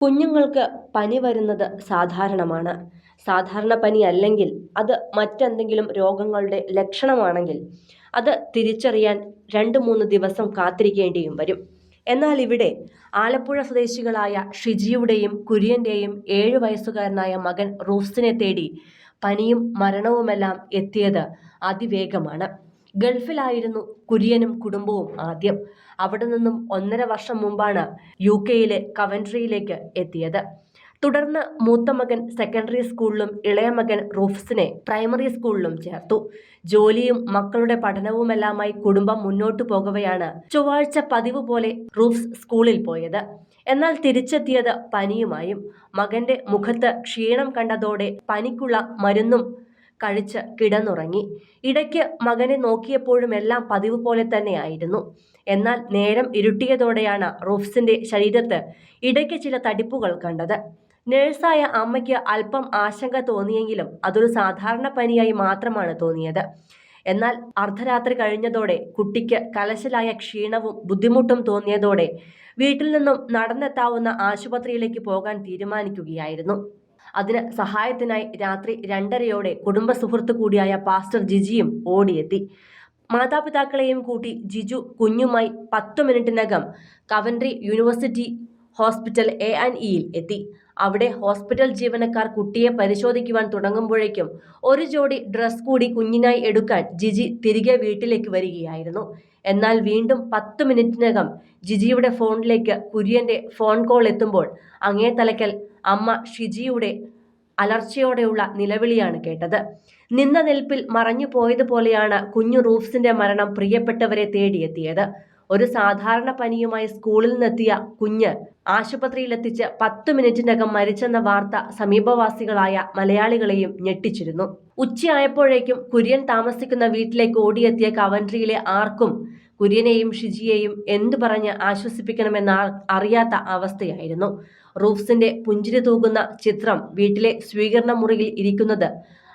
കുഞ്ഞുങ്ങൾക്ക് പനി വരുന്നത് സാധാരണമാണ്. സാധാരണ പനി അല്ലെങ്കിൽ അത് മറ്റെന്തെങ്കിലും രോഗങ്ങളുടെ ലക്ഷണമാണെങ്കിൽ അത് തിരിച്ചറിയാൻ രണ്ട് മൂന്ന് ദിവസം കാത്തിരിക്കേണ്ടിയും വരും. എന്നാൽ ഇവിടെ ആലപ്പുഴ സ്വദേശികളായ ഷിജിയുടെയും കുര്യന്റെയും ഏഴ് വയസ്സുകാരനായ മകൻ റൂഫ്സിനെ തേടി പനിയും മരണവുമെല്ലാം എത്തിയത് അതിവേഗമാണ്. ഗൾഫിലായിരുന്നു കുര്യനും കുടുംബവും ആദ്യം. അവിടെ നിന്നും ഒന്നര വർഷം മുമ്പാണ് യു കെയിലെ കവൻട്രിയിലേക്ക് എത്തിയത്. തുടർന്ന് മൂത്ത മകൻ സെക്കൻഡറി സ്കൂളിലും ഇളയ മകൻ റൂഫ്സിനെ പ്രൈമറി സ്കൂളിലും ചേർത്തു. ജോലിയും മക്കളുടെ പഠനവുമെല്ലാമായി കുടുംബം മുന്നോട്ടു പോകവെയാണ് ചൊവ്വാഴ്ച പതിവ് പോലെ റൂഫ്സ് സ്കൂളിൽ പോയത്. എന്നാൽ തിരിച്ചെത്തിയത് പനിയുമായും മകന്റെ മുഖത്ത് ക്ഷീണം കണ്ടതോടെ പനിക്കുള്ള മരുന്നും കഴിച്ച് കിടന്നുറങ്ങി. ഇടയ്ക്ക് മകനെ നോക്കിയപ്പോഴും എല്ലാം പതിവ് പോലെ തന്നെയായിരുന്നു. എന്നാൽ നേരം ഇരുട്ടിയതോടെയാണ് റൂഫ്സിന്റെ ശരീരത്ത് ഇടയ്ക്ക് ചില തടിപ്പുകൾ കണ്ടത്. നേഴ്സായ അമ്മയ്ക്ക് അല്പം ആശങ്ക തോന്നിയെങ്കിലും അതൊരു സാധാരണ പനിയായി മാത്രമാണ് തോന്നിയത്. എന്നാൽ അർദ്ധരാത്രി കഴിഞ്ഞതോടെ കുട്ടിക്ക് കലശലായ ക്ഷീണവും ബുദ്ധിമുട്ടും തോന്നിയതോടെ വീട്ടിൽ നിന്നും നടന്നെത്താവുന്ന ആശുപത്രിയിലേക്ക് പോകാൻ തീരുമാനിക്കുകയായിരുന്നു. അതിന് സഹായത്തിനായി രാത്രി രണ്ടരയോടെ കുടുംബ സുഹൃത്ത് കൂടിയായ പാസ്റ്റർ ജിജിയും ഓടിയെത്തി. മാതാപിതാക്കളെയും കൂട്ടി ജിജു കുഞ്ഞുമായി പത്തു മിനിറ്റിനകം Coventry University Hospital A and ഇയിൽ എത്തി. അവിടെ ഹോസ്പിറ്റൽ ജീവനക്കാർ കുട്ടിയെ പരിശോധിക്കുവാൻ തുടങ്ങുമ്പോഴേക്കും ഒരു ജോഡി ഡ്രസ് കൂടി കുഞ്ഞിനായി എടുക്കാൻ ജിജി തിരികെ വീട്ടിലേക്ക് വരികയായിരുന്നു. എന്നാൽ വീണ്ടും പത്ത് മിനിറ്റിനകം ജിജിയുടെ ഫോണിലേക്ക് കുര്യന്റെ ഫോൺ കോൾ എത്തുമ്പോൾ അങ്ങേ തലയ്ക്കൽ അമ്മ ഷിജിയുടെ അലർച്ചയോടെയുള്ള നിലവിളിയാണ് കേട്ടത്. നിന്ന നിൽപ്പിൽ മറഞ്ഞു പോയതുപോലെയാണ് കുഞ്ഞു റൂഫ്സിന്റെ മരണം പ്രിയപ്പെട്ടവരെ തേടിയെത്തിയത്. ഒരു സാധാരണ പനിയുമായി സ്കൂളിൽ നിന്നെത്തിയ കുഞ്ഞ് ആശുപത്രിയിലെത്തിച്ച് പത്ത് മിനിറ്റിനകം മരിച്ചെന്ന വാർത്ത സമീപവാസികളായ മലയാളികളെയും ഞെട്ടിച്ചിരുന്നു. ഉച്ചയായപ്പോഴേക്കും കുര്യൻ താമസിക്കുന്ന വീട്ടിലേക്ക് ഓടിയെത്തിയ കവൻട്രിയിലെ ആർക്കും കുര്യനെയും ഷിജിയെയും എന്തു പറഞ്ഞ് ആശ്വസിപ്പിക്കണമെന്ന് അറിയാത്ത അവസ്ഥയായിരുന്നു. റൂഫ്സിന്റെ പുഞ്ചിരി തൂകുന്ന ചിത്രം വീട്ടിലെ സ്വീകരണ മുറിയിൽ ഇരിക്കുന്നത്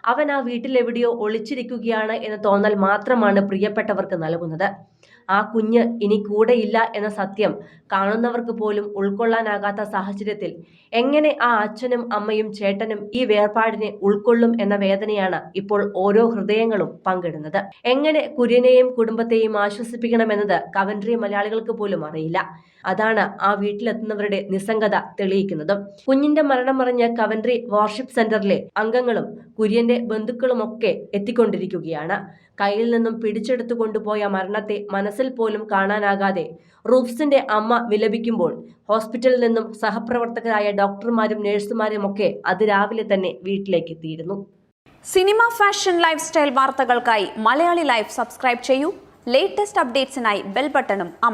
അവൻ ആ വീട്ടിലെവിടെയോ ഒളിച്ചിരിക്കുകയാണ് എന്ന് തോന്നൽ മാത്രമാണ് പ്രിയപ്പെട്ടവർക്ക് നൽകുന്നത്. ആ കുഞ്ഞ് ഇനി കൂടെയില്ല എന്ന സത്യം കാണുന്നവർക്ക് പോലും ഉൾക്കൊള്ളാനാകാത്ത സാഹചര്യത്തിൽ എങ്ങനെ ആ അച്ഛനും അമ്മയും ചേട്ടനും ഈ വേർപാടിനെ ഉൾക്കൊള്ളും എന്ന വേദനയാണ് ഇപ്പോൾ ഓരോ ഹൃദയങ്ങളും പങ്കിടുന്നത്. എങ്ങനെ കുര്യനെയും കുടുംബത്തെയും ആശ്വസിപ്പിക്കണമെന്നത് കവൻട്രി മലയാളികൾക്ക് പോലും അറിയില്ല. അതാണ് ആ വീട്ടിലെത്തുന്നവരുടെ നിസ്സംഗത തെളിയിക്കുന്നതും. കുഞ്ഞിന്റെ മരണം മറിഞ്ഞ കവൻട്രി വാർഷിപ്പ് സെന്ററിലെ അംഗങ്ങളും കുര്യന്റെ ബന്ധുക്കളുമൊക്കെ എത്തിക്കൊണ്ടിരിക്കുകയാണ്. കയ്യിൽ നിന്നും പിടിച്ചെടുത്തു കൊണ്ടുപോയ മരണത്തെ മനസ്സിൽ പോലും കാണാനാകാതെ റൂഫ്സിന്റെ അമ്മ വിലപിക്കുമ്പോൾ ഹോസ്പിറ്റലിൽ നിന്നും സഹപ്രവർത്തകരായ ഡോക്ടർമാരും നഴ്സുമാരും ഒക്കെ അതിരാവിലെ തന്നെ വീട്ടിലേക്ക് എത്തിയിരുന്നു. സിനിമ ഫാഷൻ ലൈഫ് സ്റ്റൈൽ വാർത്തകൾക്കായി മലയാളി ലൈഫ് സബ്സ്ക്രൈബ് ചെയ്യൂ. ലേറ്റസ്റ്റ് അപ്ഡേറ്റ്സിനായി ബെൽ ബട്ടണും അമർ